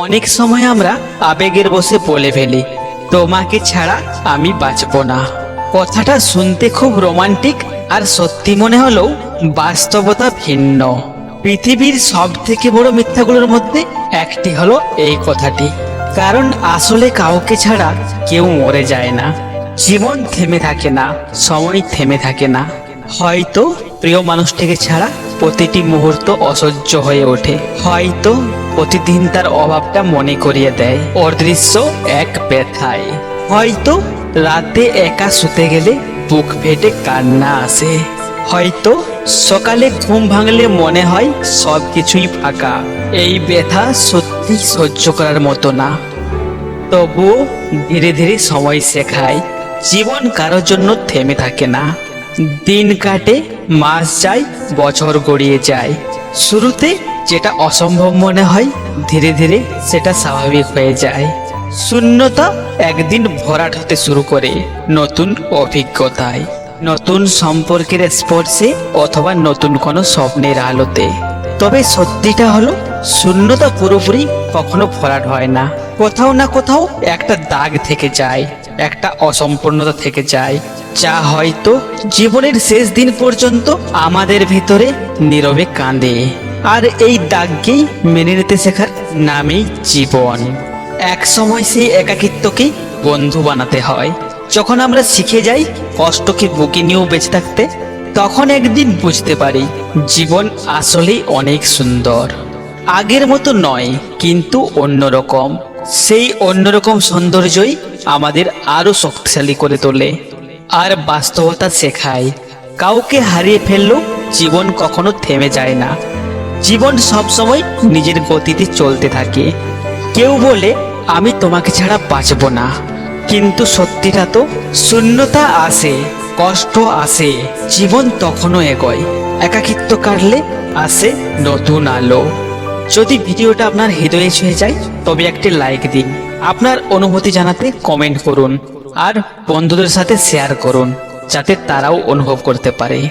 অনেক সময় আমরা আবেগের বসে বলে ফেলি, তোমাকে ছাড়া আমি বাঁচব না। কথাটা শুনতে খুব রোমান্টিক আর সত্যি মনে হলেও বাস্তবতা ভিন্ন। পৃথিবীর সব থেকে বড় মিথ্যাগুলোর মধ্যে একটি হলো এই কথাটি, কারণ আসলে কাউকে ছাড়া কেউ মরে যায় না। জীবন থেমে থাকে না, সময় থেমে থাকে না। হয়তো প্রিয় মানুষটিকে ছাড়া প্রতিটি মুহূর্ত অসহ্য হয়ে ওঠে। হয়তো প্রতিদিন তার অভাবটা মনে করিয়ে দেয়। অদৃশ্য এক ব্যথায়। হয়তো রাতে একা শুতে গেলে বুক ফেটে কান্না আসে। হয়তো সকালে ঘুম ভাঙলে মনে হয় সব কিছুই ফাঁকা। এই ব্যথা সত্যি সহ্য করার মতো না। তবুও ধীরে ধীরে সময় শেখায়, জীবন কারোর জন্য থেমে থাকে না। দিন কাটে, মাস যায়, বছর গড়িয়ে যায়। শুরুতে যেটা অসম্ভব মনে হয়, ধীরে ধীরে সেটা স্বাভাবিক হয়ে যায়। শূন্যতা একদিন ভরাট হতে শুরু করে নতুন অভিজ্ঞতায়, নতুন সম্পর্কের স্পর্শে অথবা নতুন কোনো স্বপ্নের আলোতে। তবে সত্যিটা হলো, শূন্যতা পুরোপুরি কখনো ভরাট হয় না। কোথাও না কোথাও একটা দাগ থেকে যায়, একটা অসম্পূর্ণতা থেকে যায়, যা হয়তো জীবনের শেষ দিন পর্যন্ত আমাদের ভিতরে নীরবে কাঁদে। আর এই দাগকেই মেনে নিতে শেখার নামেই জীবন। এক সময় সেই একাকিত্বকেই বন্ধু বানাতে হয়। যখন আমরা শিখে যাই কষ্টকে বুকে নিয়েও বেঁচে থাকতে, তখন একদিন বুঝতে পারি জীবন আসলেই অনেক সুন্দর। আগের মতো নয়, কিন্তু অন্যরকম। সেই অন্যরকম সৌন্দর্যই আমাদের আরও শক্তিশালী করে তোলে। আর বাস্তবতা শেখায়। কাউকে হারিয়ে ফেললেও জীবন কখনো থেমে যায় না। জীবন সবসময় নিজের গতিতে চলতে থাকে। কেউ বলে, আমি তোমাকে ছাড়া বাঁচব না। কিন্তু সত্যিটা তো শূন্যতা আসে কষ্ট আসে জীবন তখনও এগোয়। একাকিত্ব কাটলে আসে নতুন আলো। যদি ভিডিওটা আপনার হৃদয়ে ছুঁয়ে যায়, তবে একটি লাইক দিন। আপনার অনুভূতি জানাতে কমেন্ট করুন। আর বন্ধুদের সাথে শেয়ার করুন, যাতে তারাও অনুভব করতে পারে।